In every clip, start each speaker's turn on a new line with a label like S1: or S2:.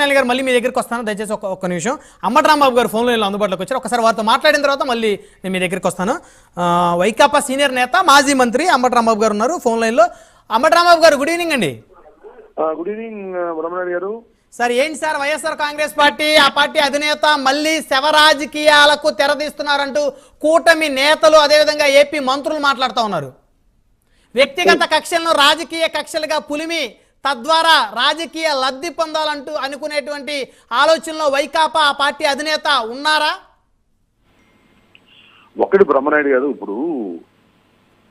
S1: కృష్ణాలి గారు మళ్ళీ మీ దగ్గరికి వస్తాను. దయచేసి ఒక ఒక్క నిమిషం. అమ్మటి రాంబాబు గారు ఫోన్లో అందుబాటులోకి వచ్చారు. ఒకసారి వారితో మాట్లాడిన తర్వాత మళ్ళీ నేను మీ దగ్గరికి వస్తాను. వైకాపా సీనియర్ నేత మాజీ మంత్రి అమ్మటి రాంబాబు గారు ఉన్నారు ఫోన్ లైన్లో. అమ్మటి రాంబాబు గారు గుడ్ ఈవినింగ్ అండి.
S2: Good evening garu.
S1: సార్ ఏంటి సార్? వైఎస్ఆర్ కాంగ్రెస్ పార్టీ ఆ పార్టీ అధినేత మళ్ళీ శవ రాజకీయాలకు తెరదీస్తున్నారంటూ కూటమి నేతలు అదేవిధంగా ఏపీ మంత్రులు మాట్లాడుతూ ఉన్నారు. వ్యక్తిగత కక్షలను రాజకీయ కక్షలుగా పులిమి తద్వారా రాజకీయ లబ్ధి పొందాలంటూ అనుకునేటువంటి ఆలోచనలో వైకాపా ఆ పార్టీ అధినేత ఉన్నారా?
S2: ఒకటి బ్రహ్మనాయుడు గారు ఇప్పుడు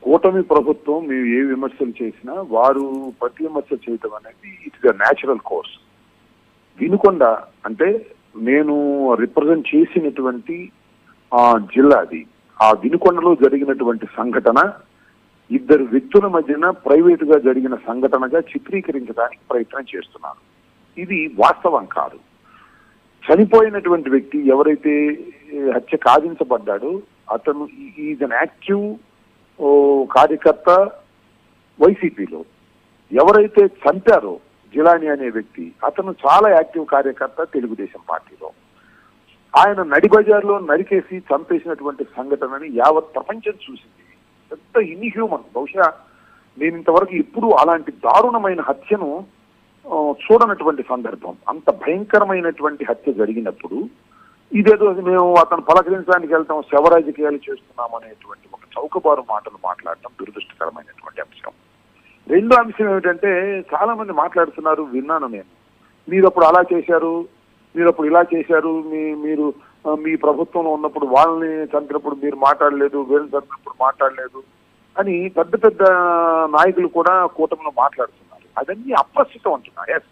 S2: కూటమి ప్రభుత్వం మేము ఏ విమర్శలు చేసినా వారు ప్రతి విమర్శలు చేయటం అనేది it's the natural course Vinukonda అంటే నేను రిప్రజెంట్ చేసినటువంటి ఆ జిల్లా అది. ఆ వినుకొండలో జరిగినటువంటి సంఘటన ఇద్దరు వ్యక్తుల మధ్యన ప్రైవేట్గా జరిగిన సంఘటనగా చిత్రీకరించడానికి ప్రయత్నం చేస్తున్నారు. ఇది వాస్తవం కాదు. చనిపోయినటువంటి వ్యక్తి ఎవరైతే హత్య కాదించబడ్డాడో అతను ఈజ్ అన్ యాక్టివ్ కార్యకర్త వైసీపీలో. ఎవరైతే చంపారో జిలాని అనే వ్యక్తి అతను చాలా యాక్టివ్ కార్యకర్త తెలుగుదేశం పార్టీలో. ఆయన నడిబజార్లో నరికేసి చంపేసినటువంటి సంఘటనని యావత్ ప్రపంచం చూసింది. పెద్ద ఇన్హ్యూమన్. బహుశా నేను ఇంతవరకు ఇప్పుడు అలాంటి దారుణమైన హత్యను చూడనటువంటి సందర్భం. అంత భయంకరమైనటువంటి హత్య జరిగినప్పుడు ఇదేదో మేము అతను పలకరించడానికి వెళ్తాం శవ రాజకీయాలు చేస్తున్నాం అనేటువంటి ఒక చౌకబారు మాటలు మాట్లాడటం దురదృష్టకరమైనటువంటి అంశం. రెండో అంశం ఏమిటంటే చాలా మంది మాట్లాడుతున్నారు విన్నాను నేను. మీరు అప్పుడు అలా చేశారు మీరు అప్పుడు ఇలా చేశారు మీ మీరు మీ ప్రభుత్వంలో ఉన్నప్పుడు వాళ్ళని చంపినప్పుడు మీరు మాట్లాడలేదు వీళ్ళని చంపినప్పుడు మాట్లాడలేదు అని పెద్ద పెద్ద నాయకులు కూడా కూటమిలో మాట్లాడుతున్నారు. అదన్నీ అప్రస్తుతం అంటున్నా. ఎస్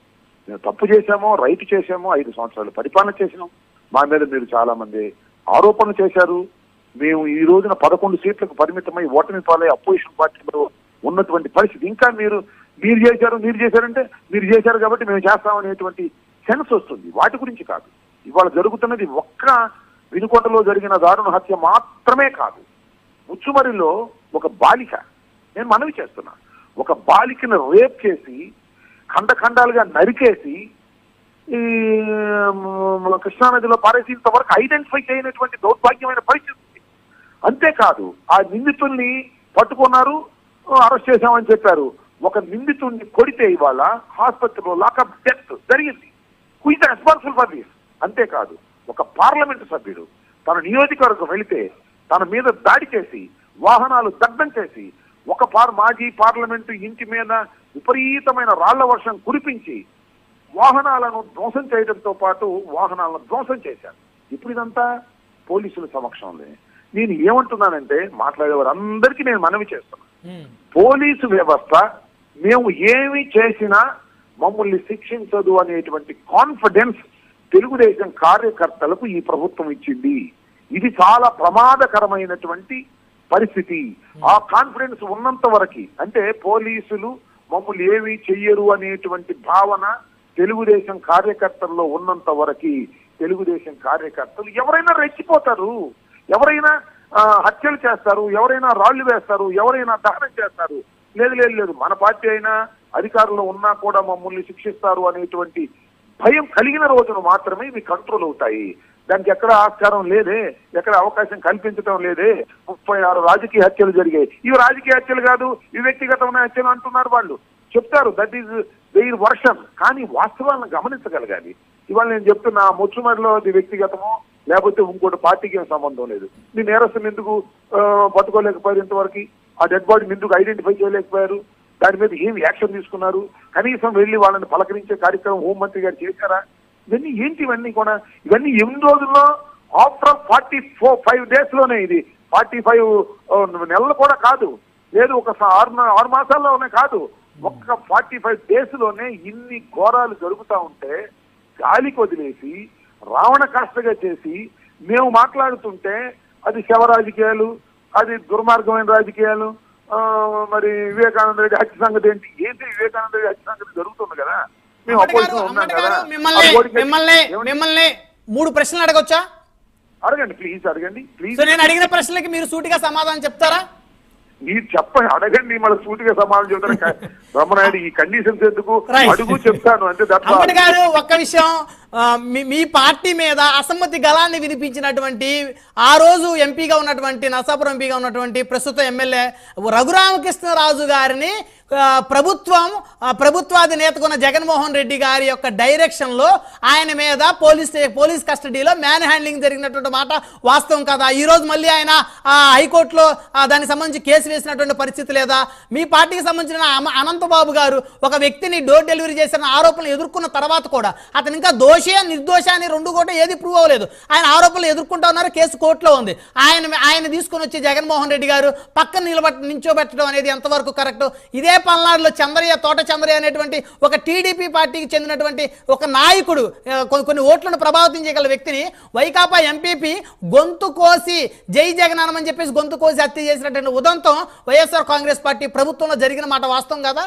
S2: మేము తప్పు చేశామో రైట్ చేశామో ఐదు సంవత్సరాలు పరిపాలన చేసినాం మా మీద మీరు చాలా మంది ఆరోపణలు చేశారు. మేము ఈ రోజున పదకొండు సీట్లకు పరిమితమై ఓటమి పాలై అపోజిషన్ పార్టీలో ఉన్నటువంటి పరిస్థితి. ఇంకా మీరు మీరు చేశారు మీరు చేశారంటే మీరు చేశారు కాబట్టి మేము చేస్తామనేటువంటి సెన్స్ వస్తుంది. వాటి గురించి కాదు. ఇవాళ జరుగుతున్నది ఒక్క వినుకొండలో జరిగిన దారుణ హత్య మాత్రమే కాదు. ముచ్చుమరిలో ఒక బాలిక నేను మనవి చేస్తున్నా ఒక బాలికను రేప్ చేసి ఖండఖండాలుగా నరికేసి ఈ కృష్ణానదిలో పారేసి వరకు ఐడెంటిఫై చేయనటువంటి దౌర్భాగ్యమైన పరిస్థితి ఉంది. అంతేకాదు ఆ నిందితుల్ని పట్టుకున్నారు అరెస్ట్ చేశామని చెప్పారు. ఒక నిందితుడిని కొడితే ఇవాళ ఆసుపత్రిలో లాకప్ డెత్ జరిగింది. Who is responsible for this అంతేకాదు ఒక పార్లమెంటు సభ్యుడు తన నియోజకవర్గం వెళితే తన మీద దాడి చేసి వాహనాలు దగ్ధం చేసి ఒక పార్ మాజీ పార్లమెంటు ఇంటి మీద విపరీతమైన రాళ్ళ వర్షం కురిపించి వాహనాలను ధ్వంసం చేయడంతో పాటు వాహనాలను ధ్వంసం చేశారు. ఇప్పుడు ఇదంతా పోలీసుల సమక్షంలో. నేను ఏమంటున్నానంటే మాట్లాడేవారందరికీ నేను మనవి చేస్తున్నాను పోలీసు వ్యవస్థ మేము ఏమి చేసినా మమ్మల్ని శిక్షించదు అనేటువంటి కాన్ఫిడెన్స్ తెలుగుదేశం కార్యకర్తలకు ఈ ప్రభుత్వం ఇచ్చింది. ఇది చాలా ప్రమాదకరమైనటువంటి పరిస్థితి. ఆ కాన్ఫిడెన్స్ ఉన్నంత వరకు అంటే పోలీసులు మమ్మల్ని ఏమీ చెయ్యరు అనేటువంటి భావన తెలుగుదేశం కార్యకర్తల్లో ఉన్నంత వరకు తెలుగుదేశం కార్యకర్తలు ఎవరైనా రెచ్చిపోతారు. ఎవరైనా హత్యలు చేస్తారు ఎవరైనా రాళ్ళు వేస్తారు ఎవరైనా దహనం చేస్తారు. లేదు లేదు లేదు. మన పార్టీ అయినా అధికారంలో ఉన్నా కూడా మమ్మల్ని శిక్షిస్తారు అనేటువంటి భయం కలిగిన రోజును మాత్రమే ఇవి కంట్రోల్ అవుతాయి. దానికి ఎక్కడ ఆస్కారం లేదే ఎక్కడ అవకాశం కల్పించడం లేదే. ముప్పై ఆరు రాజకీయ హత్యలు జరిగాయి. ఇవి రాజకీయ హత్యలు కాదు ఇవి వ్యక్తిగతమైన హత్యలు అంటున్నారు వాళ్ళు. చెప్తారు దట్ ఈజ్ వెయిర్ వర్షన్ కానీ వాస్తవాలను గమనించగలగాలి. ఇవాళ నేను చెప్తున్నా ముచ్చుమరిలో అది వ్యక్తిగతమో లేకపోతే ఇంకోటి పార్టీకి ఏం సంబంధం లేదు. మీ నేరస్తులు ఎందుకు పట్టుకోలేకపోయారు ఇంతవరకు? ఆ డెడ్ బాడీని ఎందుకు ఐడెంటిఫై చేయలేకపోయారు? దాని మీద ఏం యాక్షన్ తీసుకున్నారు? కనీసం వెళ్ళి వాళ్ళని పలకరించే కార్యక్రమం హోంమంత్రి గారు చేశారా? ఇవన్నీ ఏంటి ఇవన్నీ కూడా? ఇవన్నీ ఎన్ని రోజుల్లో ఆఫ్టర్ ఫార్టీ ఫోర్ ఫైవ్ డేస్లోనే ఇది. ఫార్టీ ఫైవ్ నెలలు కూడా కాదు. లేదు ఒక ఆరు ఆరు మాసాల్లోనే కాదు. ఒక్క ఫార్టీ ఫైవ్ డేస్లోనే ఇన్ని ఘోరాలు జరుగుతా ఉంటే గాలికి వదిలేసి రావణ కాష్టగా చేసి మేము మాట్లాడుతుంటే అది శవ రాజకీయాలు అది దుర్మార్గమైన రాజకీయాలు మరి వివేకానంద రెడ్డి హత్య సంగతి ఏంటి? ఏంటి వివేకానంద రెడ్డి హత్య సంగతి జరుగుతుంది కదా? మేము అపోజిషన్ ఉన్నాం కదా?
S1: మిమ్మల్ని మిమ్మల్ని మూడు ప్రశ్నలు అడగొచ్చా?
S2: అడగండి ప్లీజ్ అడగండి ప్లీజ్
S1: నేను అడిగిన ప్రశ్నలకి మీరు సూటిగా సమాధానం చెప్తారా?
S2: మీరు చెప్పండి అడగండి మన సూటిగా సమాధానం చెబుతారు బ్రహ్మనాయుడు ఈ కండిషన్స్ ఎందుకు. అడుగు చెప్తాను అంటే.
S1: అంబటి గారు ఒక్క విషయం మీ పార్టీ మీద అసమ్మతి గలాన్ని వినిపించినటువంటి ఆ రోజు ఎంపీగా ఉన్నటువంటి నర్సాపురం ఎంపీగా ఉన్నటువంటి ప్రస్తుత ఎమ్మెల్యే రఘురామకృష్ణరాజు గారిని ప్రభుత్వం ప్రభుత్వాధినేతకున్న జగన్మోహన్ రెడ్డి గారి యొక్క డైరెక్షన్లో ఆయన మీద పోలీస్ పోలీస్ కస్టడీలో మ్యాన్ హ్యాండ్లింగ్ జరిగినటువంటి మాట వాస్తవం కదా? ఈరోజు మళ్ళీ ఆయన హైకోర్టులో దానికి సంబంధించి కేసు వేసినటువంటి పరిస్థితి లేదా? మీ పార్టీకి సంబంధించిన అనంతబాబు గారు ఒక వ్యక్తిని డోర్ డెలివరీ చేసిన ఆరోపణలు ఎదుర్కొన్న తర్వాత కూడా అతను ఇంకా దోషి నిర్దోష అని రెండు కూడా ఏది ప్రూవ్ అవ్వలేదు. ఆయన ఆరోపణలు ఎదుర్కొంటా ఉన్నారు కేసు కోర్టులో ఉంది. ఆయన ఆయన తీసుకొని వచ్చి జగన్మోహన్ రెడ్డి గారు పక్కన నిలబెట్ నించోబెట్టడం అనేది ఎంతవరకు కరెక్ట్ ఇదే పల్నాడులో చంద్రయ్య తోట చంద్రయ్య అనేటువంటి ఒక టీడీపీ పార్టీకి చెందినటువంటి ఒక నాయకుడు కొన్ని ఓట్లను ప్రభావితం చేయగల వ్యక్తిని వైకాపా ఎంపీపీ గొంతు కోసి జై జగనానం అని చెప్పేసి గొంతు కోసి హత్య చేసినటువంటి ఉదంతం వైఎస్ఆర్ కాంగ్రెస్ పార్టీ ప్రభుత్వంలో జరిగిన మాట వాస్తవం కదా?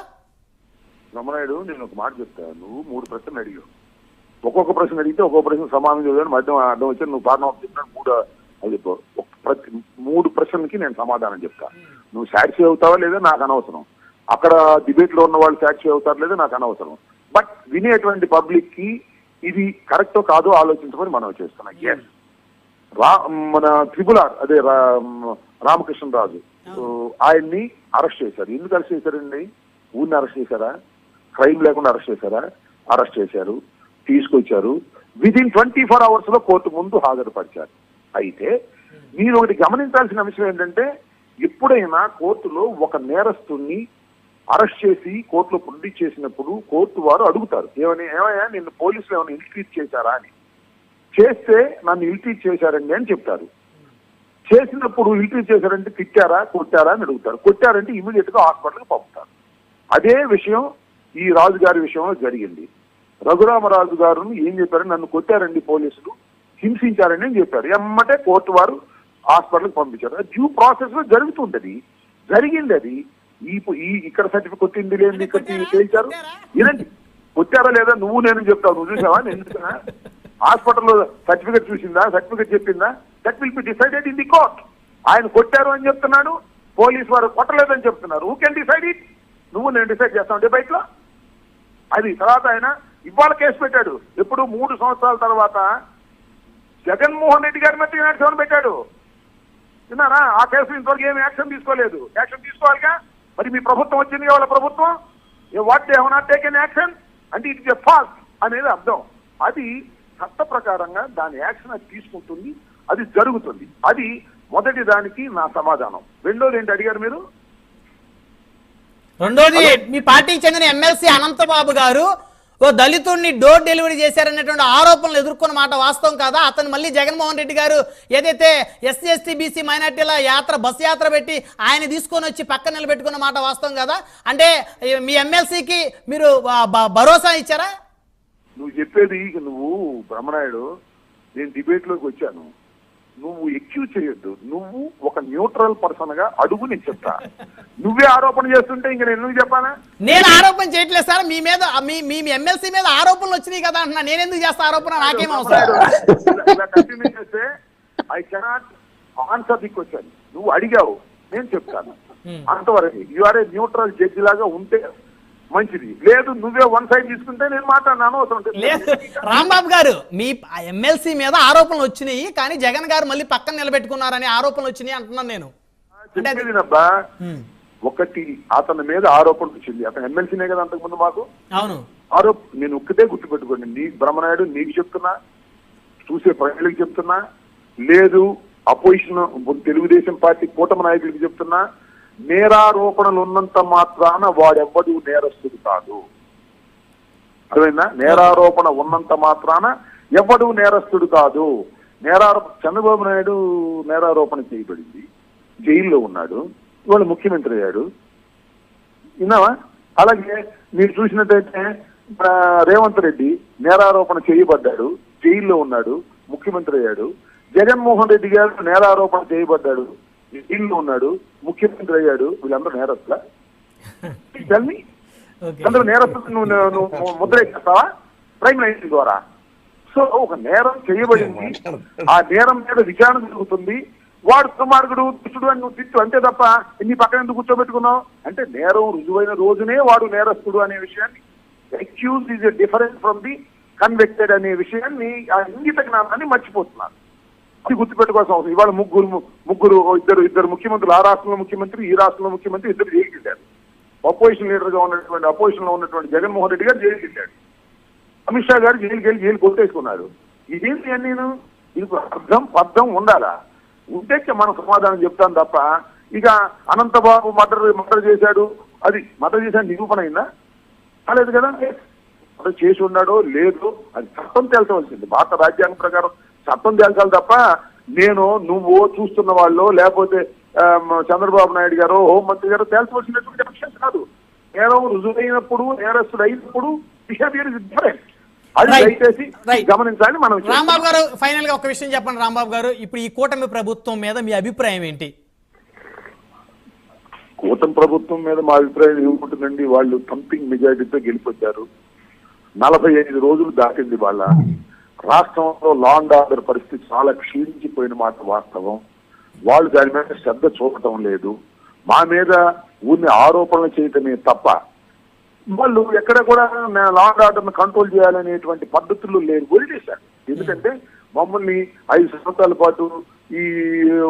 S2: రమణాయుడు నేను ఒక మాట చెప్తాను నువ్వు మూడు ప్రశ్నలు అడిగావు. ఒక్కొక్క ప్రశ్న అడిగితే ఒక్కొక్క ప్రశ్న సమాధానం చదివాను మధ్య అర్థం వచ్చి నువ్వు కారణం చెప్పినాడు మూడు అది ప్రతి మూడు ప్రశ్నలకి నేను సమాధానం చెప్తా. నువ్వు సాటిస్ఫై అవుతావా లేదా నాకు అనవసరం. అక్కడ డిబేట్లో ఉన్న వాళ్ళు సాటిస్ఫై అవుతారు లేదా నాకు అనవసరం. బట్ వినేటువంటి పబ్లిక్కి ఇది కరెక్టో కాదో ఆలోచించమని మనం చేస్తున్నాం. ఎస్ రా మన త్రిపుల అదే రా- రామకృష్ణరాజు సో ఆయన్ని అరెస్ట్ చేశారు. ఎందుకు అరెస్ట్ చేశారండి? ఊరిని అరెస్ట్ చేశారా? క్రైమ్ లేకుండా అరెస్ట్ చేశారా? అరెస్ట్ చేశారు. తీసుకొచ్చారు. విదిన్ ట్వంటీ ఫోర్ అవర్స్లో కోర్టు ముందు హాజరుపరిచారు. అయితే మీరు ఒకటి గమనించాల్సిన విషయం ఏంటంటే ఎప్పుడైనా కోర్టులో ఒక నేరస్తుని అరెస్ట్ చేసి కోర్టులో పుండి చేసినప్పుడు కోర్టు వారు అడుగుతారు ఏమని ఏమయ్యా నిన్ను పోలీసులు ఏమైనా ఇల్ట్రీట్ చేశారా అని? చేస్తే నన్ను ఇల్ట్రీట్ చేశారండి అని చెప్తారు. చేసినప్పుడు ఇల్ట్రీట్ చేశారంటే తిట్టారా కొట్టారా అని అడుగుతారు. కొట్టారంటే ఇమీడియట్గా హాస్పిటల్కి పంపుతారు. అదే విషయం ఈ రాజు గారి విషయంలో జరిగింది. రఘురామరాజు గారు ఏం చెప్పారు నన్ను కొట్టారండి పోలీసులు హింసించారని అని చెప్పారు. ఎమ్మటే కోర్టు వారు హాస్పిటల్కి పంపించారు. డ్యూ ప్రాసెస్లో జరుగుతుంటది. జరిగింది అది. ఈ ఇక్కడ సర్టిఫికెట్ కొట్టింది లేదు ఇక్కడ తేల్చారు వినండి. కొట్టారా లేదా నువ్వు నేను చెప్తావు నువ్వు చూసావా? నేను చూసానా హాస్పిటల్లో సర్టిఫికెట్ చూసిందా? సర్టిఫికెట్ చెప్పిందా? That will be decided in the court. ఆయన కొట్టారు అని చెప్తున్నాడు. పోలీస్ వారు కొట్టలేదని చెప్తున్నారు. హూ కెన్ డిసైడ్ ఇట్ నువ్వు నేను డిసైడ్ చేస్తాను డిబైట్లో అది తర్వాత ఆయన ఇవాళ కేసు పెట్టాడు. ఎప్పుడు మూడు సంవత్సరాల తర్వాత జగన్మోహన్ రెడ్డి గారి మీద యాక్షన్ పెట్టాడు. విన్నారా? ఆ కేసు ఇంతవరకు ఏమి యాక్షన్ తీసుకోలేదు. యాక్షన్ తీసుకోవాలిగా? మరి మీ ప్రభుత్వం వచ్చింది వాళ్ళ ప్రభుత్వం? What they not taken action అంటే ఇట్ ఇస్ ఎ ఫాల్ట్ అనేది అర్థం. అది చట్ట ప్రకారంగా దాని యాక్షన్ అది తీసుకుంటుంది అది జరుగుతుంది. అది మొదటి దానికి నా సమాధానం. రెండోది ఏంటి అడిగారు మీరు?
S1: రెండోది మీ పార్టీకి చెందిన ఎమ్మెల్సీ అనంతబాబు గారు ఓ దళితుడిని డోర్ డెలివరీ చేశారనేటువంటి ఆరోపణలు ఎదుర్కొన్న మాట వాస్తవం కాదా? అతను మళ్ళీ జగన్మోహన్ రెడ్డి గారు ఏదైతే ఎస్సీ ఎస్టీ బీసీ మైనార్టీల యాత్ర బస్ యాత్ర పెట్టి ఆయన తీసుకొని వచ్చి పక్కన నిలబెట్టుకున్న మాట వాస్తవం కదా? అంటే మీ ఎమ్మెల్సీకి మీరు భరోసా ఇచ్చారా?
S2: నువ్వు చెప్పేది నువ్వు బ్రహ్మనాయుడు నేను డిబేట్లోకి వచ్చాను. నువ్వు ఎక్యూజ్ చేయొద్దు. నువ్వు ఒక న్యూట్రల్ పర్సన్గా అడుగు నేను చెప్తా. నువ్వే ఆరోపణ చేస్తుంటే ఇంక నేను ఎందుకు చెప్పానా
S1: నేను ఆరోపణ చేయట్లేదు సార్. మీ మీద మీ మీ ఎమ్మెల్సీ మీద ఆరోపణలు వచ్చినాయి కదా అంటున్నా. నేను ఎందుకు చేస్తా ఆరోపణ? నాకేం అవసరం?
S2: ఇలా కంటిన్యూ చేస్తే I cannot answer the question నువ్వు అడిగావు. నేను చెప్తాను. అంతవరకు you are a neutral judge లాగా ఉంటే మంచిది. లేదు నువ్వే వన్ సైడ్ తీసుకుంటే నేను మాట్లాడినాను అవసరం
S1: లేదు. రాంబాబు గారు మీ ఎమ్మెల్సీ మీద ఆరోపణలు వచ్చినాయి కానీ జగన్ గారు మళ్ళీ పక్కన నిలబెట్టుకున్నారని ఆరోపణలు వచ్చినాయి అంటున్నాను నేను.
S2: చెప్పేదినబ్బా ఒకటి అతని మీద ఆరోపణ వచ్చింది. అతను ఎమ్మెల్సీనే కదా అంతకుముందు మాకు.
S1: అవును.
S2: ఆరోప నేను ఒక్కటే గుర్తుపెట్టుకోండి నీ బ్రహ్మనాయుడు నీకు చెప్తున్నా చూసే ప్రజలకు చెప్తున్నా లేదు అపోజిషన్ తెలుగుదేశం పార్టీ కూటమి నాయకులకు చెప్తున్నా నేరారోపణలు ఉన్నంత మాత్రాన వాడెవ్వడు నేరస్తుడు కాదు. అర్థమైందా? నేరారోపణ ఉన్నంత మాత్రాన ఎవడు నేరస్తుడు కాదు. నేరారో చంద్రబాబు నాయుడు నేరారోపణ చేయబడింది. జైల్లో ఉన్నాడు. ఇవాళ ముఖ్యమంత్రి అయ్యాడు. విన్నావా? అలాగే మీరు చూసినట్టయితే రేవంత్ రెడ్డి నేరారోపణ చేయబడ్డాడు. జైల్లో ఉన్నాడు. ముఖ్యమంత్రి అయ్యాడు. జగన్మోహన్ రెడ్డి గారు నేరారోపణ చేయబడ్డాడు. జైల్లో ఉన్నాడు ముఖ్యమంత్రి అయ్యాడు వీళ్ళందరూ నేరస్తులా? తల్లి అందరూ నేరస్తులు నువ్వు నువ్వు ముద్ర ఎక్కిస్తావా ప్రైమ్ లైన్ ద్వారా. సో ఒక నేరం చేయబడింది. ఆ నేరం మీద విచారణ జరుగుతుంది. వాడు దుర్మార్గుడు దుష్టుడు అని నువ్వు తిట్టు అంతే తప్ప నీ పక్కన ఎందుకు కూర్చోబెట్టుకున్నావు? అంటే నేరం రుజువైన రోజునే వాడు నేరస్తుడు అనే విషయాన్ని. Accused is different from the convicted అనే విషయాన్ని ఆ ఇంగిత జ్ఞానాన్ని మర్చిపోతున్నారు. అది గుర్తుపెట్టుకోవాల్సిన అవసరం. ఇవాళ ముగ్గురు ముగ్గురు ఇద్దరు ఇద్దరు ముఖ్యమంత్రులు ఆ రాష్ట్రంలో ముఖ్యమంత్రి ఈ రాష్ట్రంలో ముఖ్యమంత్రి ఇద్దరు జైలుకి వెళ్ళారు. అపోజిషన్ లీడర్గా ఉన్నటువంటి అపోజిషన్లో ఉన్నటువంటి జగన్మోహన్ రెడ్డి గారు జైలుకి వెళ్ళాడు. అమిత్ షా గారు జైలుకి వెళ్ళి జైలు కొట్టేసుకున్నారు. ఇదేంటి అని నేను ఇది అర్థం పద్ధం ఉండాలా? ఉంటే మనం సమాధానం చెప్తాను తప్ప ఇక అనంతబాబు మర్డర్ మర్డర్ చేశాడు. అది మర్డర్ చేశాడు నిరూపణ అయిందా? కాలేదు కదా. మర్డర్ చేసి ఉన్నాడో లేదో అది చట్టం తేల్చవలసింది. భారత రాజ్యాంగం ప్రకారం చట్టం తేల్చాలి తప్ప నేను నువ్వు చూస్తున్న వాళ్ళు లేకపోతే చంద్రబాబు నాయుడు గారు హోంమంత్రి గారు తేల్చవలసినటువంటి విషయం కాదు. నేరం రుజువైనప్పుడు నేరస్తుడు అయినప్పుడు బిహేవియర్ ఇస్ డిఫరెంట్ అది
S1: Right.
S2: దయచేసి
S1: Right.
S2: గమనించాలని మనం
S1: రాంబాబు గారు ఫైనల్గా ఒక విషయం చెప్పండి రాంబాబు గారు. ఇప్పుడు ఈ కూటమి ప్రభుత్వం మీద మీ అభిప్రాయం ఏంటి?
S2: కూటమి ప్రభుత్వం మీద మా అభిప్రాయం ఏముంటుందండి? వాళ్ళు థంపింగ్ మెజారిటీతో గెలిపొచ్చారు. నలభై ఐదు రోజులు దాటింది వాళ్ళ రాష్ట్రంలో లా అండ్ ఆర్డర్ పరిస్థితి చాలా క్షీణించిపోయిన మాట వాస్తవం. వాళ్ళు దాని మీద శ్రద్ధ చూపటం లేదు. మా మీద ఊరిని ఆరోపణలు చేయటమే తప్ప వాళ్ళు ఎక్కడ కూడా లా అండ్ ఆర్డర్ కంట్రోల్ చేయాలనేటువంటి పద్ధతులు లేరు వదిలేశారు ఎందుకంటే మమ్మల్ని ఐదు సంవత్సరాల పాటు ఈ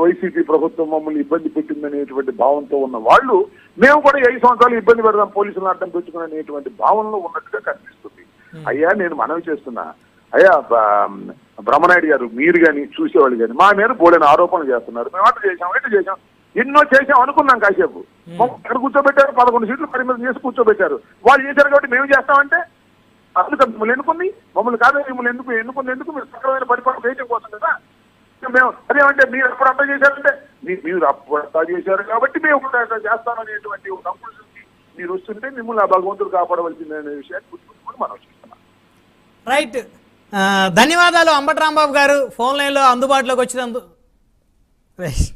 S2: వైసీపీ ప్రభుత్వం మమ్మల్ని ఇబ్బంది పెట్టిందనేటువంటి భావంతో ఉన్న వాళ్ళు మేము కూడా ఐదు సంవత్సరాలు ఇబ్బంది పెడదాం పోలీసులను అడ్డం పెట్టుకుని అనేటువంటి భావనలో ఉన్నట్టుగా కనిపిస్తుంది. అయ్యా నేను మనవి చేస్తున్నా. అయ్యా బ్రహ్మనాయుడు గారు మీరు కానీ చూసేవాళ్ళు కానీ మా మీద బోలైన ఆరోపణలు చేస్తున్నారు. మేము అట్లా చేసాం ఇట్లా చేసాం ఎన్నో చేసాం అనుకున్నాం కాసేపు. ఎక్కడ కూర్చోబెట్టారు పదకొండు సీట్లు పరిమితం చేసి కూర్చోబెట్టారు. వాళ్ళు చేశారు కాబట్టి మేము చేస్తామంటే? అందుకు మిమ్మల్ని ఎన్నుకుంది? మమ్మల్ని కాదు మిమ్మల్ని ఎందుకు ఎన్నుకుంది ఎందుకు? మీరు సక్రమైన పరిపాలన చేయడం కోసం కదా? మేము అదేమంటే మీరు అప్పుడు అంతా చేశారంటే? మీరు అప్పుడు అంతా చేశారు కాబట్టి మేము చేస్తామనేటువంటి ఒక కంక్లూషన్కి మీరు వస్తుంటే మిమ్మల్ని ఆ భగవంతుడు కాపాడవలసింది అనే విషయాన్ని గుర్తుపెట్టుకుని మనం చూస్తున్నాం
S1: రైట్. ధన్యవాదాలు అంబటరాంబాబు గారు. ఫోన్ లైన్లో అందుబాటులోకి వచ్చినందు రైట్